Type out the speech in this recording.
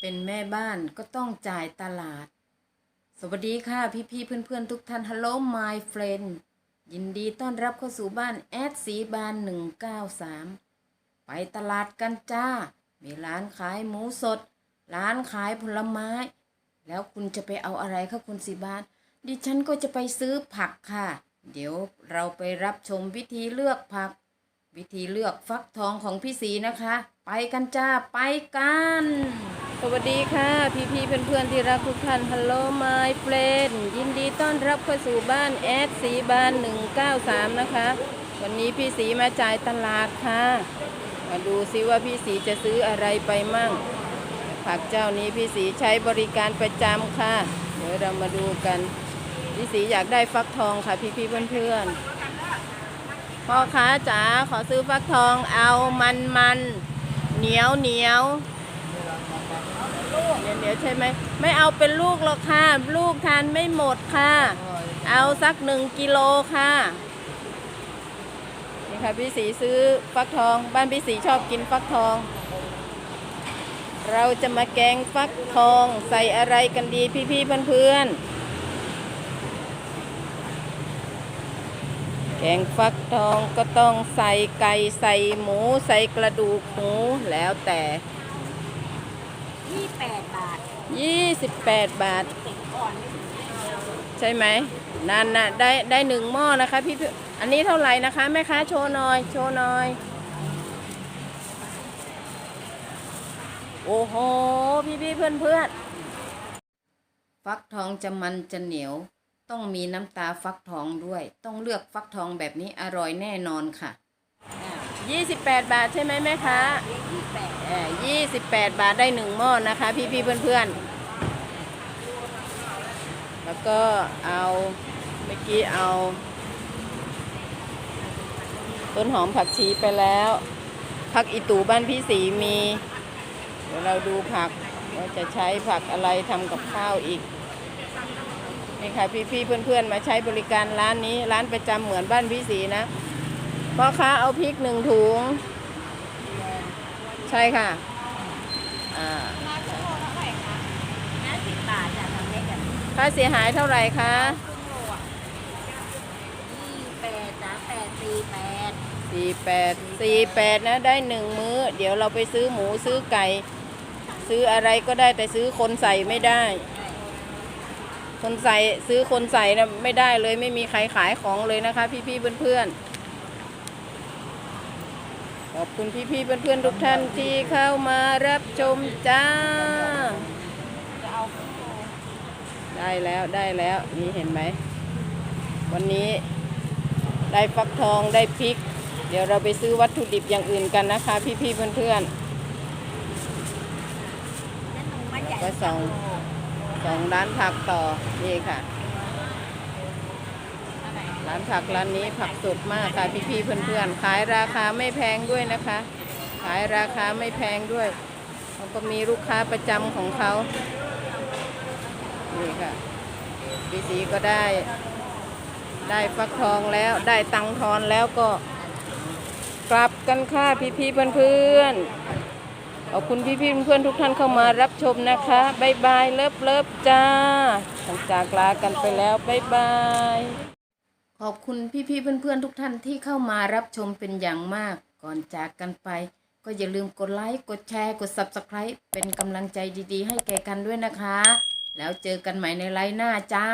เป็นแม่บ้านก็ต้องจ่ายตลาด สวัสดีค่ะพี่ๆเพื่อนๆทุกท่าน Hello my friend ยินดีต้อนรับเข้าสู่บ้านแอดสีบาน193 ไปตลาดกันจ้า มีร้านขายหมูสด ร้านขายผลไม้ แล้วคุณจะไปเอาอะไรคะคุณสีบาน ดิฉันก็จะไปซื้อผักค่ะ เดี๋ยวเราไปรับชมวิธีเลือกผัก วิธีเลือกฟักทองของพี่สีนะคะ ไปกันจ้า ไปกัน สวัสดีค่ะ พี่พี่เพื่อนเพื่อนๆที่รักทุกท่าน Hello my friend ยินดีต้อนรับเข้าสู่บ้านแอดสีบาน193 นะคะ วันนี้พี่สีมาจ่ายตลาดค่ะ มาดูซิว่าพี่สีจะซื้ออะไรไปมั่ง ผักเจ้านี้พี่สีใช้บริการประจำค่ะ เดี๋ยวเรามาดูกัน พี่สีอยากได้ฟักทองค่ะ พี่พี่เพื่อนเพื่อนๆพ่อค้าจ๋าขอซื้อฟักทองเอามันมันๆเหนียวเหนียว ยวเหนียใช่ไหมไม่เอาเป็นลูกหรอกค่ะ ลูกทานไม่หมดค่ะ เอาสักหนึ่งกิโลค่ะนี่ค่ะพี่สีซื้อฟักทอง บ้านพี่สีชอบกินฟักทอง เราจะมาแกงฟักทองใส่อะไรกันดีพี่ๆเพื่อนๆแกงฟักทองก็ต้องใส่ไก่ใส่หมูใส่กระดูกหมูแล้วแต่ ยี่แปดบาท28บาท ติดอ่อนใช่ไหมนั่นน่ะได้ได้หนึ่งหม้อนะคะพี่พี่อันนี้เท่าไหร่นะคะแม่ค้าโชว์หน่อยโชว์หน่อย โอ้โห พี่พี่เพื่อนเพื่อนๆฟักทองจะมันจะเหนียว ต้องมีน้ำตาฟักทองด้วย ต้องเลือกฟักทองแบบนี้อร่อยแน่นอนค่ะ 28 บาทใช่ไหมแม่ค้ายี่แปดเอ่อ28 บาทได้หนึ่งหม้อนะคะ พี่พี่ๆเพื่อนๆ แล้วก็เอาเมื่อกี้เอา ต้นหอมผักชีไปแล้ว ผักอีตูบ้านพี่สีมี เดี๋ยวเราดูผักว่าจะใช้ผักอะไรทำกับข้าวอีกนี่ค่ะพี่พี่ๆเพื่อนๆ มาใช้บริการร้านนี้ร้านประจำเหมือนบ้านพี่สีนะ พ่อค้าเอาพริกหนึ่งถุง ใช่ค่ะ อ่าห้าชั่วโมงเท่าไหร่คะห้าสิบบาทจ้ะทำเล็กกันค่าเสียหายเท่าไหร่คะครึ่งโลอะยี่แปดจ้ะแปดสี่แปดสี่แปดสี่แปดนะได้หนึ่งมื้อ เดี๋ยวเราไปซื้อหมูซื้อไก่ ซื้ออะไรก็ได้แต่ซื้อคนใส่ไม่ได้ คนใส่ซื้อคนใส่นะไม่ได้เลยไม่มีใครขายของเลยนะคะ พี่ๆเพื่อนๆข อบคุณพี่ๆเพื่อนๆทุกท่านที่เข้ามารับชมจ้า ได้แล้วได้แล้วนี่เห็นไหม วันนี้ได้ฟักทองได้พริก เดี๋ยวเราไปซื้อวัตถุดิบอย่างอื่นกันนะคะ พี่ๆเพื่อนนั่นหนูมันใหญ่ก็สองสองร้านผักต่อนี่ค่ะ ร้านผักร้านนี้ผักสดมากค่ะพี่ๆเพื่อนๆ ขายราคาไม่แพงด้วยนะคะ ขายราคาไม่แพงด้วยเขาก็มีลูกค้าประจำของเขานี่ค่ะพี่สีก็ได้ ได้ฟักทองแล้วได้ตังทอนแล้วก็ กลับกันค่ะพี่ๆเพื่อนๆขอบคุณพี่ๆเพื่อนๆทุกท่านเข้ามารับชมนะคะบ๊ายบายเลิฟเลิฟจ้าหลังจากลากันไปแล้วบ๊ายบาย ขอบคุณพี่ๆเพื่อนๆทุกท่านที่เข้ามารับชมเป็นอย่างมาก ก่อนจากกันไป ก็อย่าลืมกดไลค์กดแชร์กด Subscribe เป็นกำลังใจดีๆ ให้แก่กันด้วยนะคะ แล้วเจอกันใหม่ในไลฟ์หน้าจ้า